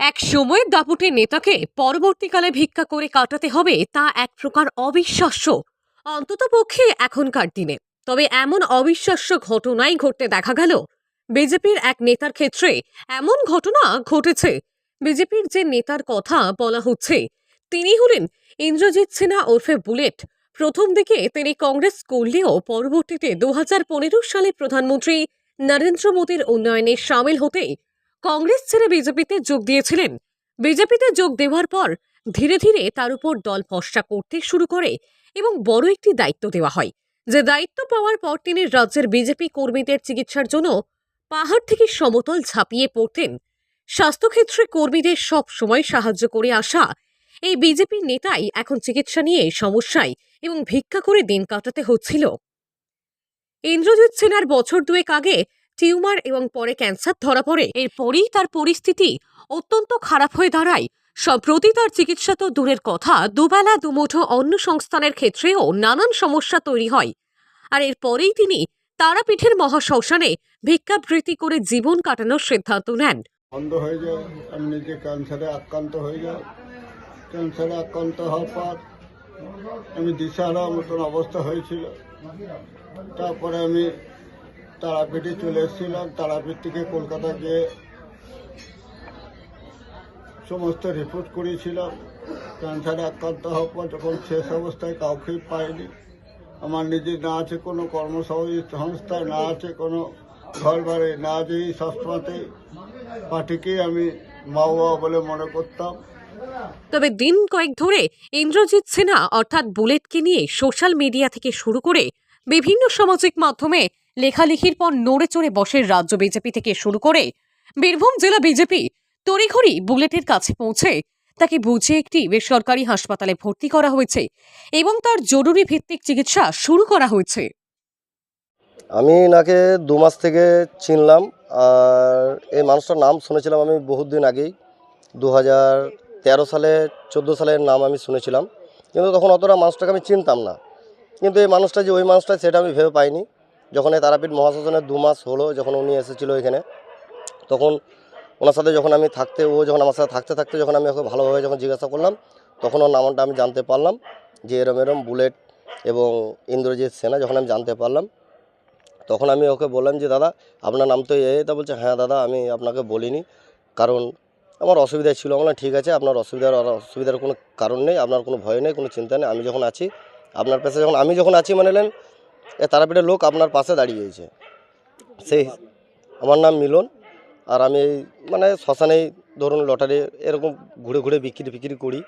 এক সময় দাপুটে নেতাকে পরবর্তীকালে ভিক্ষা করে কাটাতে হবে তা এক প্রকার অবিশ্বাস্য। অন্তত পক্ষে এখনকার দিনে। তবে এমন অবিশ্বাস্য ঘটনাই ঘটতে দেখা গেল। বিজেপির এক নেতার ক্ষেত্রে এমন ঘটনা ঘটেছে। বিজেপির যে নেতার কথা বলা হচ্ছে, তিনি হলেন ইন্দ্রজিৎ সিনহা ওরফে বুলেট। প্রথম দিকে তিনি কংগ্রেস করলেও পরবর্তীতে দু হাজার পনেরো সালে প্রধানমন্ত্রী নরেন্দ্র মোদীর উন্নয়নে সামিল হতে কংগ্রেস ছেড়ে বিজেপিতে যোগ দিয়েছিলেন। বিজেপিতে যোগ দেওয়ার পর ধীরে ধীরে তার উপর দল ফসা করতে শুরু করে এবং বড় একটি দায়িত্ব দেওয়া হয়। যে দায়িত্ব পাওয়ার পর তিনি রাজ্যের বিজেপি কর্মীদের চিকিৎসার জন্য পাহাড় থেকে সমতল ঝাঁপিয়ে পড়তেন। স্বাস্থ্যক্ষেত্রে কর্মীদের সব সময় সাহায্য করে আসা এই বিজেপি নেতাই এখন চিকিৎসা নিয়ে সমস্যায় এবং ভিক্ষা করে দিন কাটাতে হচ্ছিল। ইন্দ্রজিৎ সেনার বছর দুয়েক আগে টিউমার এবং পরে ক্যান্সার ধরা পড়ে। এরপরেই তার পরিস্থিতি অত্যন্ত খারাপ হয়ে দাঁড়ায়। সম্প্রতি তার চিকিৎসা তো দূরের কথা, দুবেলা, দুমুঠো অন্য সংস্থানের ক্ষেত্রেও নানান সমস্যা তৈরি হয়। আর এরপরেই তিনি তারাপীঠের মহাশ্মশানে ভিক্ষাবৃত্তি করে জীবন কাটানোর সিদ্ধান্ত নেন। বন্ধ হয়ে যায়, আমি নিজে ক্যান্সারে আক্রান্ত হয়ে যাই। ক্যান্সারে আক্রান্ত হওয়ার পর আমি দিশাহারা মতন অবস্থা হয়েছিল। তারপরে আমি তারাপীঠে চলে এসেছিলাম। তারাপীঠ থেকে কলকাতা গিয়ে সমস্ত রিপোর্ট করিয়েছিলাম। ক্যান্সারে আক্রান্ত হওয়ার পর যখন শেষ অবস্থায় কাউকেই পাইনি, আমার নিজের না আছে কোনো কর্মসংস্থায় না আছে কোনো ঘর বাড়ি না আছে এই সবসময়তেই পার্টিকেই আমি মা বাবা বলে মনে করতাম। তবে দিন কয়েক ধরে ইন্দ্রজিৎ সিনহা অর্থাৎ বুলেটকে নিয়ে সোশ্যাল মিডিয়া থেকে শুরু করে বিভিন্ন সামাজিক মাধ্যমে লেখালেখির পর নড়ে চড়ে বসে রাজ্য বিজেপি থেকে শুরু করে বীরভূম জেলা বিজেপি তড়িঘড়ি বুলেটের কাছে পৌঁছে তাকে বুঝে একটি বেসরকারি হাসপাতালে ভর্তি করা হয়েছে এবং তার জরুরি ভিত্তিক চিকিৎসা শুরু করা হয়েছে। আমি এনাকে দু মাস থেকে চিনলাম আর এই মানুষটার নাম শুনেছিলাম আমি বহুত দিন আগেই। দু হাজার তেরো সালে, চোদ্দ সালের নাম আমি শুনেছিলাম। কিন্তু তখন অতটা মানুষটাকে আমি চিনতাম না। কিন্তু এই মানুষটা যে ওই মানুষটা সেটা আমি ভেবে পাইনি। যখন এই তারাপীঠ মহাশাসনের দু মাস হলো যখন উনি এসেছিল এখানে, তখন ওনার সাথে যখন আমি থাকতে, ও যখন আমার সাথে থাকতে থাকতে যখন আমি ওকে ভালোভাবে যখন জিজ্ঞাসা করলাম, তখন ওর নামটা আমি জানতে পারলাম যে এরম এরম বুলেট এবং ইন্দ্রজিৎ সেনা যখন আমি জানতে পারলাম, তখন আমি ওকে বললাম যে, দাদা, আপনার নাম তো এ তা বলছে হ্যাঁ দাদা, আমি আপনাকে বলিনি। কারণ আমার অসুবিধা ছিল। আমার ঠিক আছে, আপনার অসুবিধার অসুবিধার কোনো কারণ নেই, আপনার কোনো ভয় নেই, কোনো চিন্তা নেই। আমি যখন আছি, আপনার পাশে যখন, আমি যখন আছি মানে নেন তারাপীঠের লোক আপনার পাশে দাঁড়িয়েছে সেই, আমার নাম মিলন, আর আমি এই মানে শ্মশানেই ধরুন লটারি এরকম ঘুরে ঘুরে বিক্রি ফিক্রি করি।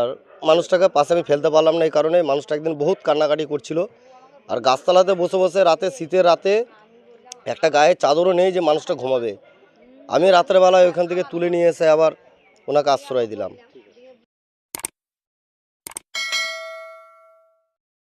আর মানুষটাকে পাশে আমি ফেলতে পারলাম না এই কারণে মানুষটা একদিন বহুত কান্নাকাটি করছিল। আর গাছতলাতে বসে বসে রাতে, শীতের রাতে একটা গায়ে চাদরও নেই যে মানুষটা ঘুমাবে। আমি রাত্রেবেলায় ওইখান থেকে তুলে নিয়ে এসে আবার ওনাকে আশ্রয় দিলাম।